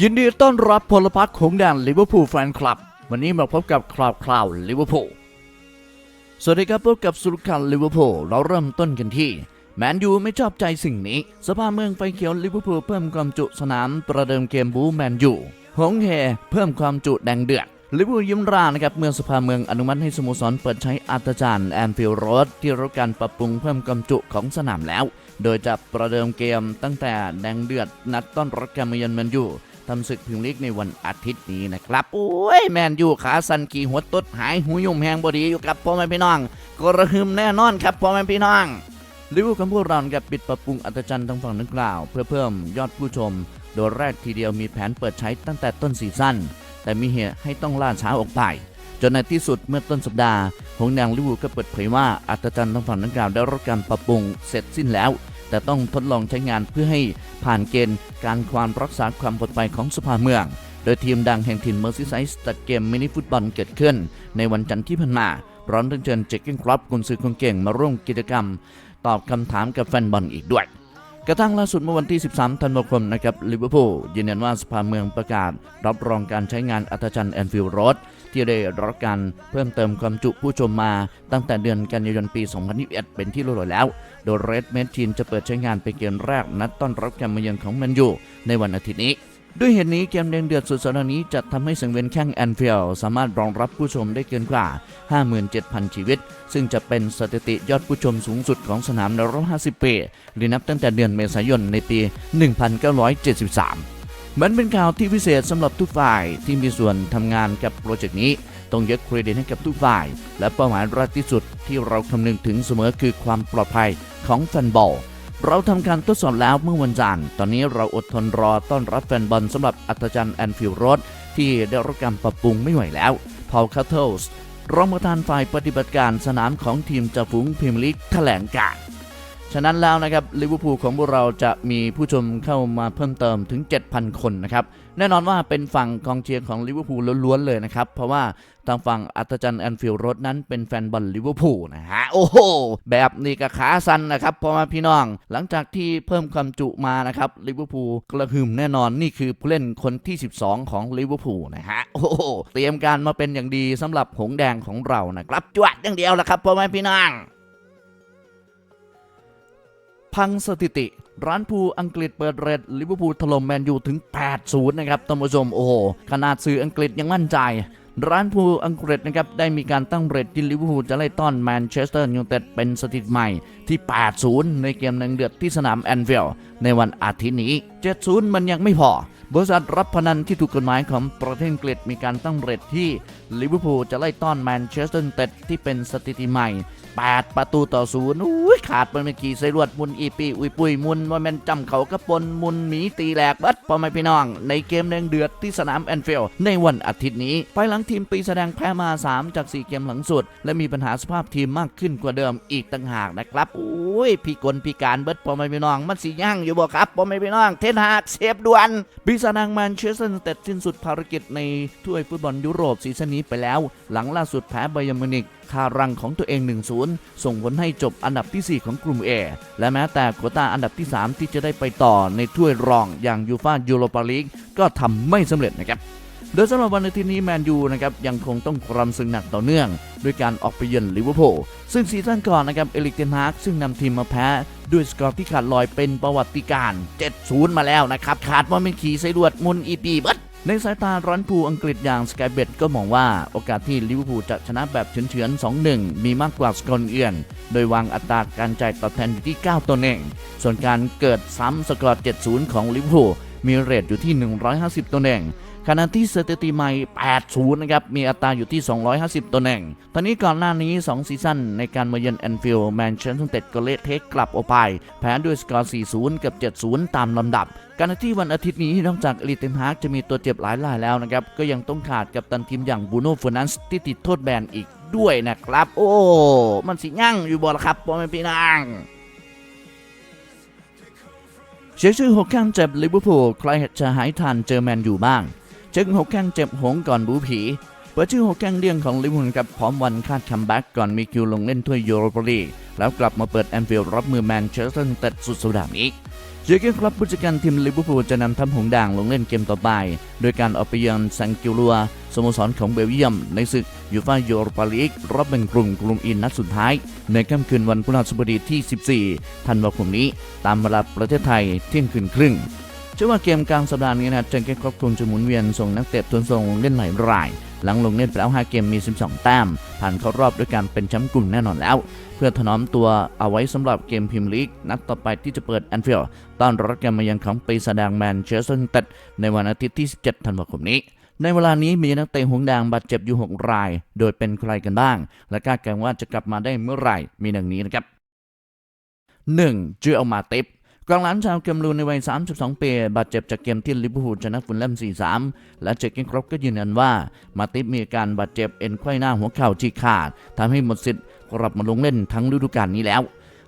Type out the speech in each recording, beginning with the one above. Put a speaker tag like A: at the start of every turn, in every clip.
A: ยินดีต้อนรับพลพรรคของแดนลิเวอร์พูลแฟนคลับ วันนี้มาพบกับคราวคราวลิเวอร์พูลสวัสดีครับพบกับสุรคันลิเวอร์พูลเราเริ่มต้นกันที่ แมนยูไม่ชอบใจสิ่งนี้ สภาพเมืองไฟเขียวลิเวอร์พูลเพิ่มความจุสนามประเดิมเกมบูแมนยูหงแฮเพิ่มความจุแดงเดือดลิเวอร์พูลยิ้มรานะครับเมื่อสภาเมืองอนุมัติให้สโมสรเปิดใช้อัตจานแอนฟิลด์โรดที่รับการปรับปรุงเพิ่มความจุของสนามแล้ว โดยจะประเดิมเกมตั้งแต่แดงเดือดนัดต้อนรับการมาเยือนแมนยู ทำศึกพรีเมียร์ลีกในวันอาทิตย์นี้นะครับโอ้ยแมนยูขาสันขี่หัวตดหายหูยุ่มแหงบดีอยู่กับพ่อแม่พี่น้องกระหึมแน่นอนครับพ่อแม่พี่น้องลิเวอร์พูลของพวกเรากับปิดปรับปรุงอัตจันทร์ทางฝั่งดังกล่าว เพื่อเพิ่มยอดผู้ชม โดยแรกทีเดียวมีแผนเปิดใช้ตั้งแต่ต้นซีซั่นแต่มีเหตุให้ต้องล่าช้าออกไปจนในที่สุดเมื่อต้นสัปดาห์หงแดงลิเวอร์พูลก็เปิดเผยว่าอัตจันทร์ทางฝั่งดังกล่าวได้รับการปรับปรุงเสร็จสิ้นแล้ว แต่ต้องทดลองใช้งานเพื่อให้ผ่านเกณฑ์การความรักษาความปลอดภัยของสภาเมือง โดยทีมดังแห่งถิ่นเมอร์ซีไซส์ตัดเกมมินิฟุตบอลเกิดขึ้น ในวันจันทร์ที่ผ่านมาพร้อมทั้งเชิญเจคเก้นคลับกุนซือคนเก่งมาร่วมกิจกรรม ตอบคำถามกับแฟนบอลอีกด้วยกระทั่งล่าสุดเมื่อวันที่ 13 ธันวาคมนะครับลิเวอร์พูลยืนยันว่าสภาเมืองประกาศ รับรองการใช้งานอัตจันแอนฟิลด์โรด ที่ได้รับการเพิ่มเติมความจุผู้ชมมาตั้งแต่เดือนกันยายนปี 2021 เป็นที่รียบร้อยแล้ว โดยเรดเมทีนจะเปิดใช้งานเป็นเกมแรกนัดต้อนรับการมาเยือนของแมนยูในวันอาทิตย์นี้ด้วยเหตุนี้เกมแดงเดือดสุดสัปดาห์นี้จะทำให้สังเวียนแข้งแอนฟิลสามารถรองรับผู้ชมได้เกินกว่า 57,000 ชีวิต ซึ่งจะเป็นสถิติยอดผู้ชมสูงสุดของสนามในรอบ 50 ปี หรือนับตั้งแต่เดือนเมษายนในปี 1973 มันเป็นข่าวที่พิเศษสำหรับทุกฝ่ายที่มีส่วนทำงานกับโปรเจกต์นี้ ต้องยกเครดิตให้กับทุกฝ่าย และเป้าหมายแรกที่สุดที่เราคำนึงถึงเสมอคือความปลอดภัยของแฟนบอลเราทำการทดสอบแล้วเมื่อวันจันทร์ ตอนนี้เราอดทนรอต้อนรับแฟนบอลสำหรับอัตจันแอนฟิลโรดที่ได้รับการปรับปรุงไม่ไหวแล้ว พอลคาเทลส์รองประธานฝ่ายปฏิบัติการสนามของทีมจ่าฝูงพรีเมียร์ลีกแถลงการ ฉะนั้นแล้วนะครับลิเวอร์พูลของพวกเราจะมีผู้ชมเข้ามาเพิ่มเติมถึง 7,000 คนนะครับ แน่นอนว่าเป็นฝั่งกองเชียร์ของลิเวอร์พูลล้วนๆเลยนะครับ เพราะว่าทางฝั่งอัตจันแอนฟิลด์โรดนั้นเป็นแฟนบอลลิเวอร์พูลนะฮะ โอ้โห แบบนี้ก็ขาสั้นนะครับพ่อแม่พี่น้อง หลังจากที่เพิ่มความจุมานะครับลิเวอร์พูลกระหึ่มแน่นอนนี่คือผู้เล่นคนที่ 12 ของลิเวอร์พูลนะฮะ โอ้โห เตรียมการมาเป็นอย่างดีสำหรับหงแดงของเรานะครับจวดอย่างเดียวละครับพ่อแม่พี่น้อง พังสถิติ ร้านพูอังกฤษเปิดเรดลิเวอร์พูลถล่มแมนยูถึง 8-0 นะครับท่านผู้ชม โอ้โห ขนาดสื่ออังกฤษยังมั่นใจร้านพูอังกฤษนะครับได้มีการตั้งเรทที่ลิเวอร์พูลจะไล่ต้อนแมนเชสเตอร์ยูไนเต็ดเป็นสถิติใหม่ที่ 8-0 ในเกมนังเดือดที่สนามแอนฟิลด์ในวันอาทิตย์นี้ 7-0 มันยังไม่พอ บริษัทรับพนันที่ถูกกฎหมายของประเทศอังกฤษมีการตั้งเรทที่ลิเวอร์พูลจะไล่ต้อนแมนเชสเตอร์ยูไนเต็ดที่เป็นสถิติใหม่ 8 ประตูต่อศูนย์อุ้ยขาดมันเป็นขี่ใส่รวดมุนอีปีอุยปุยมุนว่าแมนจำเขากระปนมุนหมีตีแหลกบัดพอไม่พี่น้อง ในเกมแดงเดือดที่สนามแอนฟิลด์ในวันอาทิตย์นี้ภายหลังทีมปีแสดงแพ้มา 3 จาก 4 เกมหลังสุด และมีปัญหาสภาพทีมมากขึ้นกว่าเดิมอีกต่างหากนะครับโอ้ยพี่กลพี่การเบิดพอไม่พี่น้อง มันสิยั่งอยู่บ่ครับพอไม่พี่น้อง เทนหากเซฟด่วนปีศาจแดงแมนเชสเตอร์ยูไนเต็ดสิ้นสุดภารกิจในถ้วยฟุตบอลยุโรปซีซั่นนี้ไปแล้ว หลังล่าสุดแพ้ไบยมินิก คารังของตัวเอง 1-0 ส่งผลให้จบอันดับที่ 4 ของกลุ่ม A และแม้แต่โควต้าอันดับที่ 3 ที่จะได้ไปต่อในถ้วยรองอย่างยูฟายูโรปาลีกก็ทำไม่สำเร็จนะครับโดยสำหรับวันอาทิตย์นี้แมนยูนะครับยังคงต้องกรำศึกหนักต่อเนื่องด้วยการออกไปเยือนลิเวอร์พูลซึ่งซีซั่นก่อนนะครับเอลิกเทนฮากซึ่งนำทีมมาแพ้ด้วยสกอร์ที่ขาดลอยเป็นประวัติการณ์7-0 มาแล้วนะครับ ขาดว่าเป็นขี่ไซดวดมุนอีปีเบัด ในสายตาร้อนผูอังกฤษอย่างสกายเบดก็มองว่าโอกาสที่ลิเวอร์พูลจะชนะแบบเฉือนๆ 2-1 มีมากกว่าสกอร์เอื่น โดยวางอัตราการจ่ายตอบแทนอยู่ที่ 9ตัวเองส่วนการเกิดซ้ำสกอร์ 7-0 ของลิเวอร์พูลมีเรทอยู่ที่ 150ตัวเอง ขณะที่สถิติใหม่ 80 นะครับ มีอัตราอยู่ที่ 250 ตัวเองตอนนี้ก่อนหน้านี้ 2 ซีซั่นในการมาเยือนแอนฟิลด์แมนเชสเตอร์ยูไนเต็ดก็เละเทะกลับออกไป แพ้ด้วยสกอร์ 40 กับ 70 ตามลำดับการที่วันอาทิตย์นี้นอกจากอลิเทนฮาร์กจะมีตัวเจ็บหลายรายแล้วนะครับ ก็ยังต้องขาดกับตันทีมอย่างบูโน่เฟอร์นันส์ที่ติดโทษแบนอีกด้วยนะครับ โอ้ มันสิยั่งอยู่บ่ล่ะครับพ่อแม่พี่นางเสียชื่อหกข้างเจ็บลิเวอร์พูลใครจะหายทันเจอแมนอยู่บ้าง จึงหกข้งเจ็บหงก่อนบูผี เปิดชื่อหัวแข้งเดี่ยงของลิเวอร์พูลกับพร้อมวันคาดคัมแบ็กก่อนมีคิวลงเล่นถ้วยยูโรปาลีกแล้วกลับมาเปิดแอนฟิลด์รับมือแมนเชสเตอร์ยูไนเต็ดสุดสัปดาห์นี้เจอเกนคลับผู้จัดการทีมลิเวอร์พูลจะนำทัพหงด่างลงเล่นเกมต่อไป โดยการออกไปเยือนซังกิลัวสโมสรของเบลเยียม ในศึกยูฟ่ายูโรปาลีกรอบแบ่งกลุ่มกลุ่มอินนัดสุดท้าย ในค่ำคืนวันพฤหัสบดีที่ 14 ธันวาคมนี้ ตามเวลาประเทศไทยเที่ยงคืนครึ่ง เชื่อว่าเกมกลางสัปดาห์นี้นะเจอร์เกนคลับคงจะหมุนเวียนส่งนักเตะทุนส่งเล่นหลายราย หลังลงเล่นไปแล้ว 5 เกมมี 12 แต้ม ผ่านเข้ารอบด้วยการเป็นแชมป์กลุ่มแน่นอนแล้ว เพื่อถนอมตัวเอาไว้สำหรับเกมพรีเมียร์ลีก นัดต่อไปที่จะเปิดแอนฟิลด์ต้อนรับการมายังของปีศาจแดงแมนเชสเตอร์ยูไนเต็ดในวันอาทิตย์ที่ 17 ธันวาคมนี้ในเวลานี้มีนักเตะหงส์แดงบาดเจ็บอยู่ 6 ราย โดยเป็นใครกันบ้าง และคาดการณ์ว่าจะกลับมาได้เมื่อไหร่ มีดังนี้นะครับ 1. จือเอามาติป กองหลังชาวเกมรูนในวัย 32 ปีบาดเจ็บจากเกมที่ลิเวอร์พูลชนะฟุลแลม 4-3 และเจคเกนครอปก็ยืนยันว่า มาติปมีอาการบาดเจ็บเอ็นไขว้หน้าหัวเข่าฉีกขาดทำให้หมดสิทธิ์กลับมาลงเล่นทั้งฤดูกาลนี้แล้ว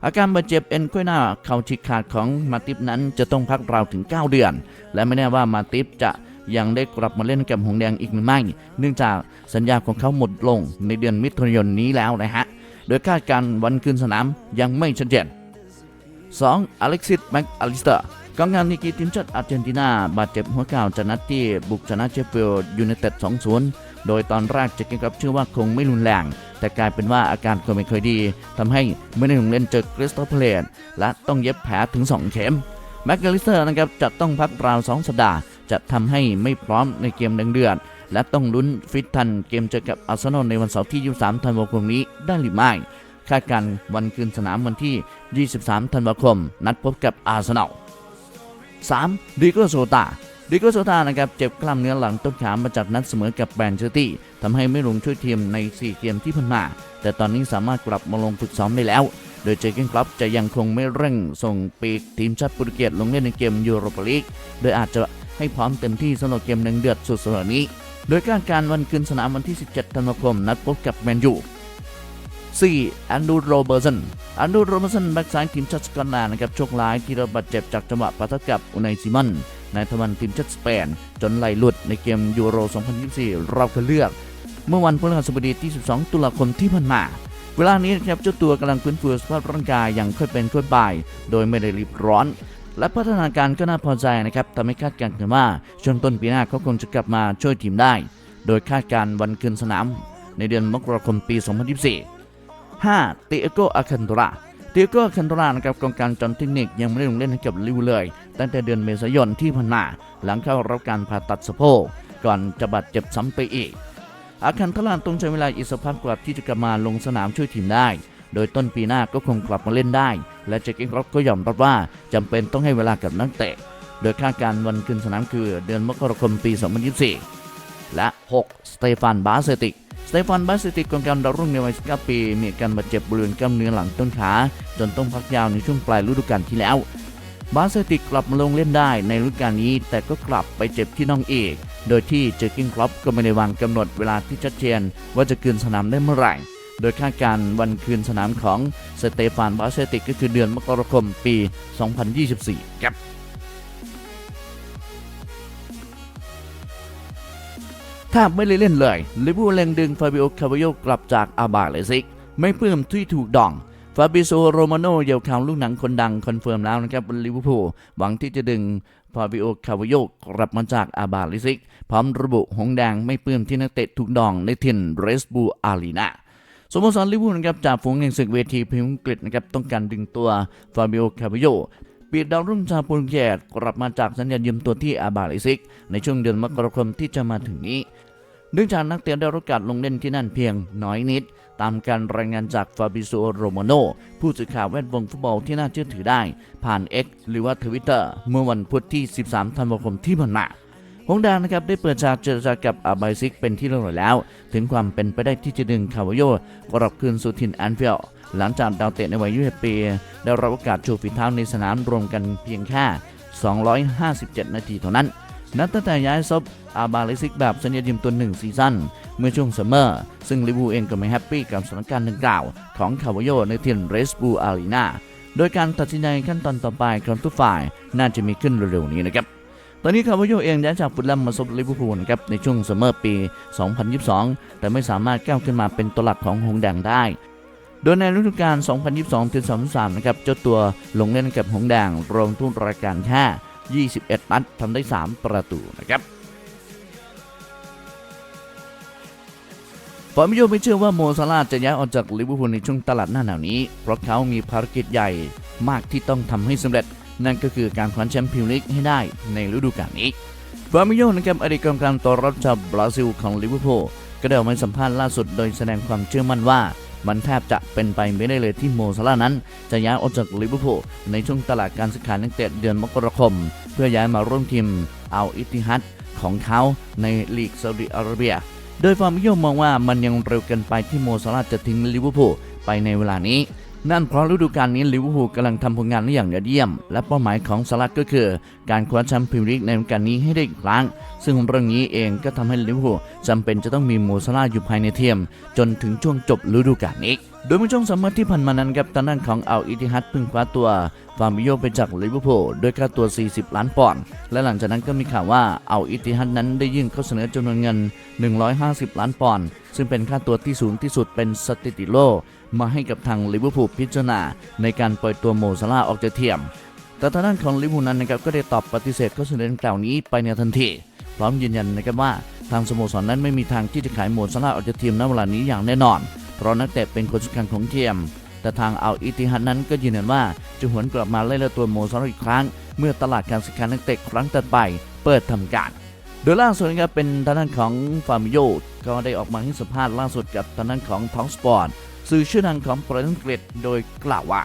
A: อาการบาดเจ็บเอ็นไขว้หน้าเข่าฉีกขาดของมาติปนั้นจะต้องพักราวถึง 9 เดือน และไม่แน่ว่ามาติปจะยังได้กลับมาเล่นกับหงส์แดงอีกหรือไม่ เนื่องจากสัญญาของเขาหมดลงในเดือนมิถุนายนนี้แล้วนะฮะ โดยคาดการณ์วันคืนสนามยังไม่ชัดเจน 2. อเล็กซิสแม็กอลิสเตอร์กองงานนิกีทีมชาติอาร์เจนตินา บาดเจ็บหัวเข่าจากนัดที่บุกชนะเชฟฟิลด์ยูไนเต็ด 2-0 โดยตอนแรกเจะเกนกับเชื่อว่าคงไม่รุนแรง แต่กลายเป็นว่าอาการก็ไม่เคยดีทำให้ไม่ได้ลงเล่นเจอคริสตัลเพลนและต้องเย็บแผลถึง 2 เข็มแม็กอลิสเตอร์นะครับจะต้องพักราว 2 สัปดาห์ จะทำให้ไม่พร้อมในเกมแดงเดือดและต้องลุ้นฟิตทันเกมเจอกับอาร์เซนอลในวันเสาร์ที่ 23 ธันวาคมนี้ได้หรือไม่ คาดการวันคืนสนามวันที่ 23 ธันวาคม นัดพบกับอาร์เซนอล 3. ดิโกโซตาดิโกโซตานะครับเจ็บกล้ามเนื้อหลังต้นขามาจากนัดเสมอกับแบนเชอร์ตี้ทำให้ไม่ลงช่วยทีมใน 4 เกมที่ผ่านมา แต่ตอนนี้สามารถกลับมาลงฝึกซ้อมได้แล้ว โดยเจเกนคลับจะยังคงไม่เร่งส่งปีกทีมชาติโปรตุเกสลงเล่นในเกมยูโรปาลีก โดยอาจจะให้พร้อมเต็มที่สำหรับเกมหนึ่งเดือดสุดสัปดาห์นี้ โดยการการวันคืนสนามวันที่ 17 ธันวาคม นัดพบกับแมนยู 4. แอนดูโรเบอร์สันแอนดูโรเบอร์สันแบ็กซ้ายทีมชาติสกอตแลนด์นะครับโชคร้ายที่รับบาดเจ็บจากจังหวะปะทะกับอุนัยซิมอนในทวันทีมชาติสเปน จนไหลหลุดในเกมยูโร 2024 รอบคัดเลือก เมื่อวันพฤหัสบดีที่ 12 ตุลาคมที่ผ่านมาเวลานี้นะครับเจ้าตัวกำลังฟื้นฟูสภาพร่างกายอย่างค่อยเป็นค่อยไปโดยไม่ได้รีบร้อน และพัฒนาการก็น่าพอใจนะครับทำให้คาดการณ์กันว่าช่วงต้นปีหน้าเขาคงจะกลับมาช่วยทีมได้ โดยคาดการณ์วันคืนสนามในเดือนมกราคมปี 2024 5. เตโกอาคันโตราเตโกอาคันโตรานะครับกองการจอนเทคนิคยังไม่ได้ลงเล่นให้กับลิวเลย ตั้งแต่เดือนเมษายนที่ผ่านมาหลังเข้ารับการผ่าตัดสะโพกก่อนจะบาดเจ็บซ้ำไปอีก อาคันโตราต้องใช้เวลาอีกสักพักกว่าที่จะกลับมาลงสนามช่วยทีมได้ โดยต้นปีหน้าก็คงกลับมาเล่นได้ และเจคเกนครอปก็ยอมรับว่าจำเป็นต้องให้เวลากับนักเตะ โดยคาดการณ์วันคืนสนามคือเดือนมกราคมปี 2024 และ 6. สเตฟานบาเซติก สเตฟานบาเซติกกองกลารดาวรุ่งในวัย 19 ปี มีอาการบาดเจ็บบริเวณกล้ามเนื้อหลังต้นขา จนต้องพักยาวในช่วงปลายฤดูกาลที่แล้ว บาเซติกกลับมาลงเล่นได้ในฤดูกาลนี้ แต่ก็กลับไปเจ็บที่น่องเอกโดยที่เจอร์กินครอปก็ไม่ได้วางกำหนดเวลาที่ชัดเจนว่าจะคืนสนามได้เมื่อไหร่ โดยคาดการ์วันคืนสนามของสเตฟานบาเซติกก็คือเดือนมกราคมปี 2024 ครับ ถ้าไม่ได้เล่นเลยลิเวอร์พูลเล็งดึงฟาบิโอคา v าโยกลับจากอาบาเลซิก ไม่เพิ่มที่ถูกดองฟาบิโซโรมาโนเยาวข่าวลูกหนังคนดังคอนเฟิร์มแล้วนะครับลิเวอร์พูลหวังที่จะดึงฟาบิโอคา v าโยกกลับมาจากอาบาเลซิก พร้อมระบุหงแดงไม่เพิ่มที่นักเตะถูกดองในถิ่นเรสบูอารีนาสโมสรลิเวอร์พูลนะครับจากฝูงแห่งศึกเวทีพรีเมียร์อังกฤษนะครับต้องการดึงตัวฟาบิโอคา v าโยปีดดาวรุ่งชาวโปรตุเกสกลับมาจากสัญญายืมตัวที่อาบาเลซิก ในช่วงเดือนมกราคมที่จะมาถึงนี้ เนื่องจากนักเตะได้รับกาสลงเล่นที่นั่นเพียงน้อยนิด ตามการรายงานจากฟาบิโซโรโมโนผู้สื่อข่าวแวดวงฟุตบอลที่น่าเชื่อถือได้ ผ่าน X หรือว่าทวิตเตอร์เมื่อวันพุธที่ 13 ธันวาคมที่ผ่านมาฮงดานะครับได้เปิดฉากเจรจากับอาบายซิกเป็นที่เรียบร้อยแล้ว ถึงความเป็นไปได้ที่จะดึงคาวาโยกลับคืนสู่ถิ่นแอนฟิลด์หลังจากดาวเตะในวัย21ปี ได้รับโอกาสโชว์ฝีเท้าในสนามรวมกันเพียงแค่ 257 นาทีเท่านั้น นับตั้งแต่ย้ายซบ อาบาเลซิกแบบสัญญายืมตัวหนึ่งซีซั่นเมื่อช่วงซัมเมอร์ ซึ่งลิเวอร์พูลเองก็ไม่แฮปปี้กับสถานการณ์ดังกล่าว ของคาวโยในถิ่นเรสบูอารีนาโดยการตัดสินใจขั้นตอนต่อไปของทุกฝ่ายน่าจะมีขึ้นเร็วๆนี้นะครับตอนนี้คาร์วโยเองย้ายจากฟุตแลมมาซบลิเวอร์พูลนะครับในช่วงซัมเมอร์ปี 2022 แต่ไม่สามารถก้าวขึ้นมาเป็นตัวหลักของหงแดงได้ โดยในฤดูกาล 2022-2023 นะครับเจ้าตัวลงเล่นกับหงแดงรวมทุกรายการแค่ 21 นัดทำได้ 3 ประตูนะครับ ฟอร์มิโยไม่เชื่อว่าโมซาลาจะย้ายออกจากลิเวอร์พูลในช่วงตลาดหน้าหนาวนี้ เพราะเขามีภารกิจใหญ่มากที่ต้องทำให้สำเร็จ นั่นก็คือการคว้าแชมป์พรีเมียร์ลีกให้ได้ในฤดูกาลนี้ฟาร์มิโยนะครับอดีตกองกลางตัวรับชาวบราซิลของลิเวอร์พูลก็ได้ออกมาสัมภาษณ์ล่าสุดโดยแสดงความเชื่อมั่นว่า มันแทบจะเป็นไปไม่ได้เลยที่โมซาลานั้น จะย้ายออกจากลิเวอร์พูลในช่วงตลาดการซื้อขายนักเตะเดือนมกราคม เพื่อย้ายมาร่วมทีมเอัลอิติฮัดของเขาในลีกซาอุดิอาระเบีย โดยฟาร์มิโยมองว่ามันยังเร็วเกินไปที่โมซาลาจะทิ้งลิเวอร์พูลไปในเวลานี้ นั่นเพราะฤดูกาลนี้ลิเวอร์พูลกำลังทำผลงานได้อย่างยอดเยี่ยม และเป้าหมายของซาลาห์ก็คือ การคว้าแชมป์พรีเมียร์ลีกในฤดูกาลนี้ให้ได้อีกครั้ง ซึ่งเรื่องนี้เองก็ทำให้ลิเวอร์พูลจำเป็นจะต้องมีโมซาลาอยู่ภายในทีมจนถึงช่วงจบฤดูกาลนี้โดยเมื่อช่วงซัมเมอร์ที่ผ่านมานั้นครับทางด้านของอัลอิติฮัดพิ่งคว้าตัวฟาร์มิโยไปจากลิเวอร์พูลด้วยค่าตัว 40 ล้านปอนด์ และหลังจากนั้นก็มีข่าวว่าอัลอิติฮัดนั้นได้ยื่นข้อเสนอจำนวนเงิน 150 ล้านปอนด์ ซึ่งเป็นค่าตัวที่สูงที่สุดเป็นสถิติโลก มาให้กับทางลิเวอร์พูลพิจารณาในการปล่อยตัวโมซาลาออกจากเทียม แต่ทางด้านของลิเวอร์พูลนั้นนะครับก็ได้ตอบปฏิเสธข้อเสนอดังกล่าวนี้ไปในทันทีพร้อมยืนยันนะครับว่าทางสโมสรนั้นไม่มีทางที่จะขายโมซาลาออกจากทีมณเวลานี้อย่างแน่นอน เพราะนักเตะเป็นคนสำคัญของทีม แต่ทางเอัลอิติฮัดนั้นก็ยืนยันว่าจะหวนกลับมาเล่นตัวโมซาลาอีกครั้ง เมื่อตลาดการซื้อขายนักเตะครั้งต่อไป เปิดทำการ โดยล่าสุดนะครับเป็นทางด้านของฟาร์มิโยก็ได้ออกมาให้สัมภาษณ์ล่าสุดกับทางด้านของท้องสปอร์ต สื่อชื่อดังของประเทศอังกฤษโดยกล่าวว่า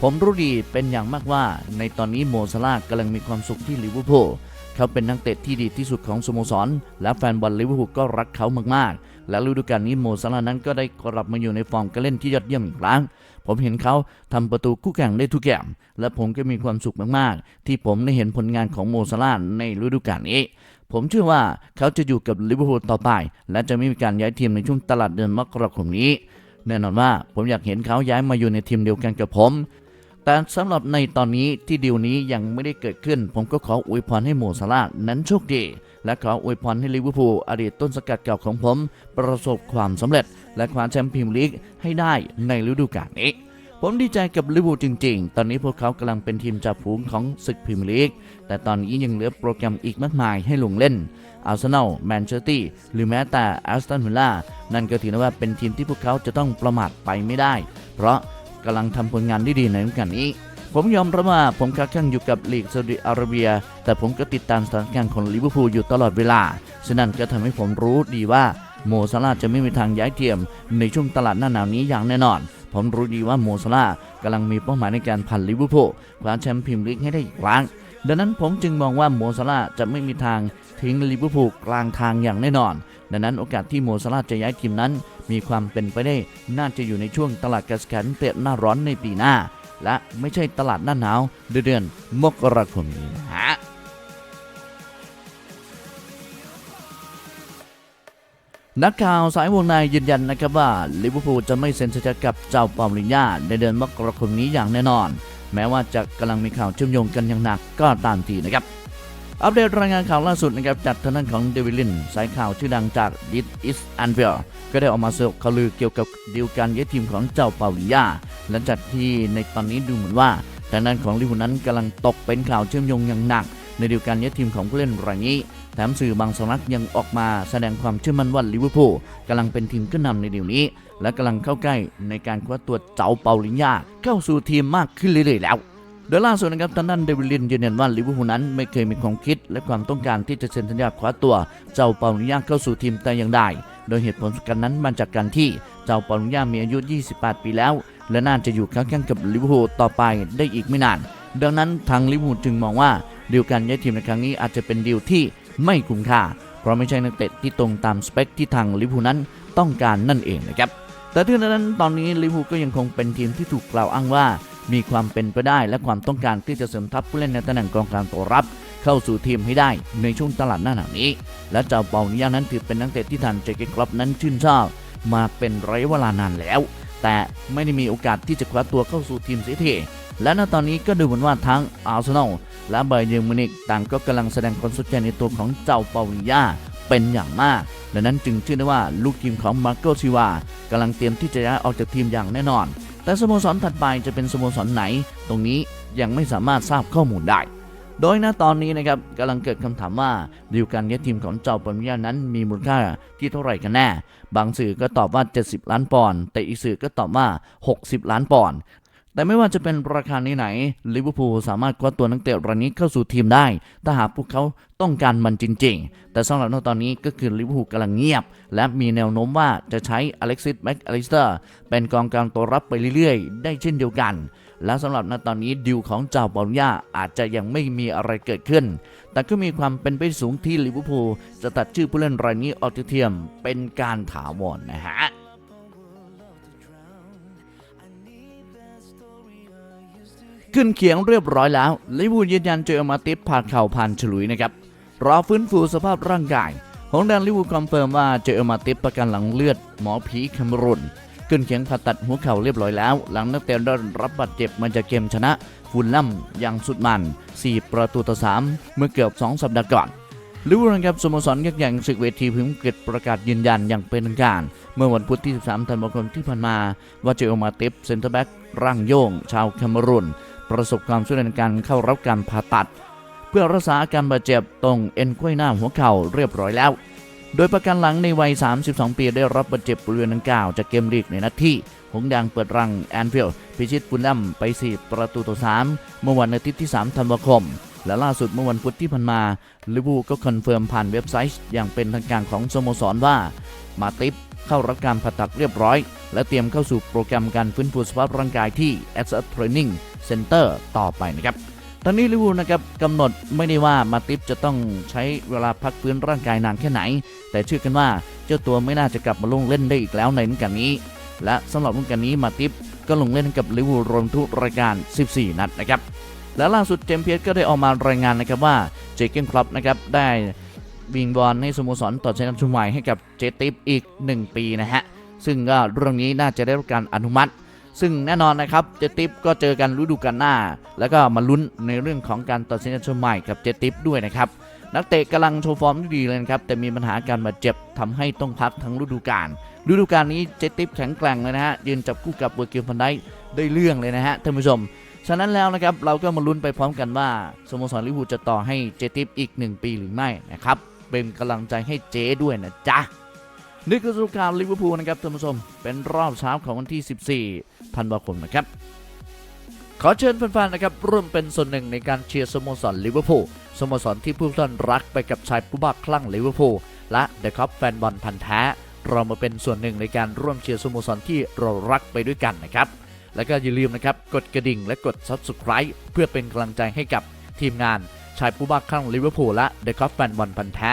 A: ผมรู้ดีเป็นอย่างมากว่า ในตอนนี้โมซาลากำลังมีความสุขที่ลิเวอร์พูลเขาเป็นนักเตะที่ดีที่สุดของสโมสร และแฟนบอลลิเวอร์พูลก็รักเขามากๆ และฤดูกาลนี้โมซาลานั้นก็ได้กลับมาอยู่ในฟอร์มการเล่นที่ยอดเยี่ยมอีกครั้งผมเห็นเขาทำประตูคู่แข่งได้ทุกอย่างและผมก็มีความสุขมากๆ ที่ผมได้เห็นผลงานของโมซาลาในฤดูกาลนี้ผมเชื่อว่าเขาจะอยู่กับลิเวอร์พูลต่อไป และจะไม่มีการย้ายทีมในช่วงตลาดเดือนมกราคมนี้ แน่นอนว่าผมอยากเห็นเขาย้ายมาอยู่ในทีมเดียวกันกับผม แต่สำหรับในตอนนี้ที่ดีลนี้ยังไม่ได้เกิดขึ้น ผมก็ขออวยพรให้โมซาลาห์นั้นโชคดี และขออวยพรให้ลิเวอร์พูลอดีตต้นสกัดเก่าของผม ประสบความสำเร็จ และคว้าแชมป์พรีเมียร์ลีกให้ได้ในฤดูกาลนี้ผมดีใจกับลิเวอร์พูลจริงๆ ตอนนี้พวกเขากำลังเป็นทีมจ่าฝูงของศึกพรีเมียร์ลีก แต่ตอนนี้ยังเหลือโปรแกรมอีกมากมายให้ลงเล่น อาร์เซนอลแมนเชสเตอร์หรือแม้แต่แอสตันวิลล่านั่นก็ถือว่าเป็นทีมที่พวกเขาจะต้องประมาทไปไม่ได้ เพราะกำลังทำผลงานได้ดีในฤดูกาลนี้ผมยอมรับว่าผมค้าแข่งอยู่กับลีกซาอุดิอาระเบีย แต่ผมก็ติดตามสถานการณ์ของลิเวอร์พูลอยู่ตลอดเวลา ฉะนั้นก็ทำให้ผมรู้ดีว่าโมซาลาจะไม่มีทางย้ายเทียม ในช่วงตลาดหน้าหนาวนี้อย่างแน่นอน ผมรู้ดีว่าโมซาลากำลังมีเป้าหมายในการพันลิเวอร์พูลคว้าแชมป์พรีเมียร์ลีกให้ได้อีกครั้ง ดังนั้นผมจึงมองว่าโมซาลาจะไม่มีทางทิ้งลิเวอร์พูลกลางทางอย่างแน่นอน ดังนั้นโอกาสที่โมซาลาจะย้ายทีมนั้น มีความเป็นไปได้น่าจะอยู่ในช่วงตลาดการซื้อขายนักเตะหน้าร้อนในปีหน้า และไม่ใช่ตลาดหน้าหนาวเดือนมกราคมนี้นะฮะนักข่าวสายวงในยืนยันนะครับว่าลิเวอร์พูลจะไม่เซ็นสัญญากับเจ้าปาลิญญาในเดือนมกราคมนี้อย่างแน่นอน แม้ว่าจะกำลังมีข่าวเชื่อมโยงกันอย่างหนักก็ตามทีนะครับ อัปเดตรายงานข่าวล่าสุดนะครับจากทางด้านของเดวิลิน สายข่าวชื่อดังจากดิสอิสอันเวลก็ได้ออกมาสรุปข่าวลือเกี่ยวกับดีลการย้ายทีมของเจ้าเปาลิยาหลังจากที่ในตอนนี้ดูเหมือนว่าทางด้านของลิเวอร์พูลนั้นกำลังตกเป็นข่าวเชื่อมโยงอย่างหนัก ในเดีลการย้ทีมของผู้เล่นรายนี้ แถมสื่อบางสำนักยังออกมาแสดงความเชื่อมั่นว่าลิเวอร์พูลกำลังเป็นทีมขึ้นนำในเดี๋ยวนี้ และกำลังเข้าใกล้ในการคว้าตัวเจ้าเปาลิญญาเข้าสู่ทีมมากขึ้นเรื่อยๆแล้วโดยล่าสุดนะครับทางด้านเดวิลินยืนยันว่าลิเวอร์พูลนั้นไม่เคยมีความคิดและความต้องการที่จะเซ็นสัญญาคว้าตัว เจ้าเปาลิญญาเข้าสู่ทีมแต่อย่างใดโดยเหตุผลสำคัญนั้นมาจากการที่เจ้าเปาลิญญามีอายุ 28 ปีแล้ว และน่าจะอยู่ค้าแข่งกับลิเวอร์พูลต่อไปได้อีกไม่นาน ดังนั้นทางลิเวอร์พูลจึงมองว่าดีลการย้ายทีมในครั้งนี้อาจจะเป็นดีลที่ไม่คุ้มค่า เพราะไม่ใช่นักเตะที่ตรงตามสเปคที่ทางลิเวอร์พูลนั้นต้องการนั่นเองนะครับแต่ถึงนั้นตอนนี้ลิเวอร์พูลก็ยังคงเป็นทีมที่ถูกกล่าวอ้างว่า มีความเป็นไปได้และความต้องการที่จะเสริมทัพผู้เล่นในตำแหน่งกองกลางตัวรับ เข้าสู่ทีมให้ได้ในช่วงตลาดหน้าหนาวนี้ และเจ้าเปาเนิยนั้นถือเป็นนักเตะที่ทันเจเกคลับนั้นชื่นชอบมาเป็นระยะเวลานานแล้ว แต่ไม่ได้มีโอกาสที่จะคว้าตัวเข้าสู่ทีมเสียที และณตอนนี้ก็ดูเหมือนว่าทั้งอาร์เซนอลและไบเยร์มิวนิกต่างก็กำลังแสดงความสนใจในตัวของเจ้าเปาลิยาเป็นอย่างมากดังนั้นจึงเชื่อได้ว่าลูกทีมของมาร์โกซิวากำลังเตรียมที่จะย้ายออกจากทีมอย่างแน่นอน แต่สโมสรถัดไปจะเป็นสโมสรไหน ตรงนี้ยังไม่สามารถทราบข้อมูลได้ โดยณตอนนี้นะครับกำลังเกิดคำถามว่าดีลการย้ายทีมของเจ้าปัญญานั้นมีมูลค่าที่เท่าไหร่กันแน่ บางสื่อก็ตอบว่า 70 ล้านปอนด์แต่อีกสื่อก็ตอบว่า 60 ล้านปอนด์ แต่ไม่ว่าจะเป็นราคาไหนๆลิเวอร์พูลสามารถคว้าตัวนักเตะรายนี้เข้าสู่ทีมได้ ถ้าหากพวกเขาต้องการมันจริง ๆ แต่สำหรับตอนนี้ก็คือลิเวอร์พูลกำลังเงียบ และมีแนวโน้มว่าจะใช้อเล็กซิสแม็กอลิสเตอร์เป็นกองกลางตัวรับไปเรื่อยๆ ได้เช่นเดียวกัน และสำหรับณตอนนี้ดิวของเจ้าบอลย่าอาจจะยังไม่มีอะไรเกิดขึ้น แต่ก็มีความเป็นไปสูงที่ลิเวอร์พูลจะตัดชื่อผู้เล่นรายนี้ออกจากทีมเป็นการถาวรนะฮะ ขึ้นเขียงเรียบร้อยแล้วลิวูยืนยันเจอมาติสผ่านเข่าผ่านฉลุยนะครับรอฟื้นฟูสภาพร่างกายของแดนลิวูคอนเฟิร์มว่าเจอมาติสประกันหลังเลือดหมอผีแคมรุนขึ้นเขียงผ่าตัดหัวเข่าเรียบร้อยแล้ว หลังนักเตะได้รับบาดเจ็บมาจากเกมชนะฟูลลัมอย่างสุดมัน 4 ประตูต่อ 3 เมื่อเกือบ 2 สัปดาห์ก่อนลิเวอร์พูลนะครับสโมสรยักษ์ใหญ่ศึกเวทีพิมพ์เกิดประกาศยืนยันอย่างเป็นทางการ เมื่อวันพุธที่ 13 ธันวาคมที่ผ่านมา ว่าเจอมาติฟเซนเตอร์แบ็กร่างโยง ชาวแคมรุน ประสบความสำเร็จในการเข้ารับการผ่าตัด เพื่อรักษาอาการบาดเจ็บตรงเอ็นไขว้หน้าหัวเข่าเรียบร้อยแล้ว โดยประกันหลังในวัย 32 ปีได้รับบาดเจ็บบริเวณดังกล่าวจากเกมลีกในนัดที่ หงส์แดงเปิดรังแอนฟิลด์พิชิตฟุลแลมไป 4 ประตูต่อ 3 เมื่อวันอาทิตย์ที่ 3 ธันวาคมและล่าสุดเมื่อวันพุธที่ผ่านมาลิเวอร์พูลก็คอนเฟิร์มผ่านเว็บไซต์ อย่างเป็นทางการของสโมสรว่า มาติฟเข้ารับการผ่าตัดเรียบร้อย และเตรียมเข้าสู่โปรแกรมการฟื้นฟูสภาพร่างกายที่ a s s e t Training Center ต่อไปนะครับตอนนี้ลิเวอร์พูลนะครับกำหนดไม่ได้ว่ามาติฟจะต้องใช้เวลาพักฟื้นร่างกายนานแค่ไหน แต่เชื่อกันว่าเจ้าตัวไม่น่าจะกลับมาลงเล่นได้อีกแล้วในฤดูกาลนี้ และสำหรับฤดูกาลนี้มาติฟก็ลงเล่นกับลิเวอร์พูลรวมทุกรายการ 14 นัดนะครับและล่าสุดเจมส์เพียสก็ได้ออกมารายงานนะครับว่าเจเกนคลับนะครับได้บิงบอลให้สโมสรต่อสัญญชุดใหม่ให้กับเจติฟอีก 1 ปีนะฮะซึ่งก็เรื่องนี้น่าจะได้รับการอนุมัติ ซึ่งแน่นอนนะครับเจติฟก็เจอกันฤดูกาลหน้า แล้วก็มาลุ้นในเรื่องของการตัดสินใจใหม่กับเจติฟด้วยนะครับนักเตะกำลังโชว์ฟอร์มที่ดีเลยนะครับ แต่มีปัญหาการบาดเจ็บทำให้ต้องพักทั้งฤดูกาลฤดูกาลนี้เจติฟแข็งแกร่งเลยนะฮะยืนจับคู่กับเวอร์กิลพันไดได้เรื่องเลยนะฮะท่านผู้ชม ฉะนั้นแล้วนะครับเราก็มาลุ้นไปพร้อมกันว่าสโมสรลิเวอร์พูลจะต่อให้เจติฟอีก 1 ปีหรือไม่นะครับเป็นกำลังใจให้เจด้วยนะจ๊ะ นี่คือสรุปข่าวลิเวอร์พูลนะครับท่านผู้ชมเป็นรอบเช้าของวันที่ 14 ธันวาคมนะครับ ขอเชิญแฟนๆนะครับร่วมเป็นส่วนหนึ่งในการเชียร์สโมสรลิเวอร์พูลสโมสรที่ผู้ท่านรักไปกับชายผู้บ้าคลั่งลิเวอร์พูลและเดอะคัพแฟนบอลพันธ์แท้เรามาเป็นส่วนหนึ่งในการร่วมเชียร์สโมสรที่เรารักไปด้วยกันนะครับ แล้วก็อย่าลืมนะครับกดกระดิ่งและกด Subscribe เพื่อเป็นกำลังใจให้กับทีมงานชายผู้บ้าคลั่งลิเวอร์พูลและเดอะคัพแฟนบอลพันธ์แท้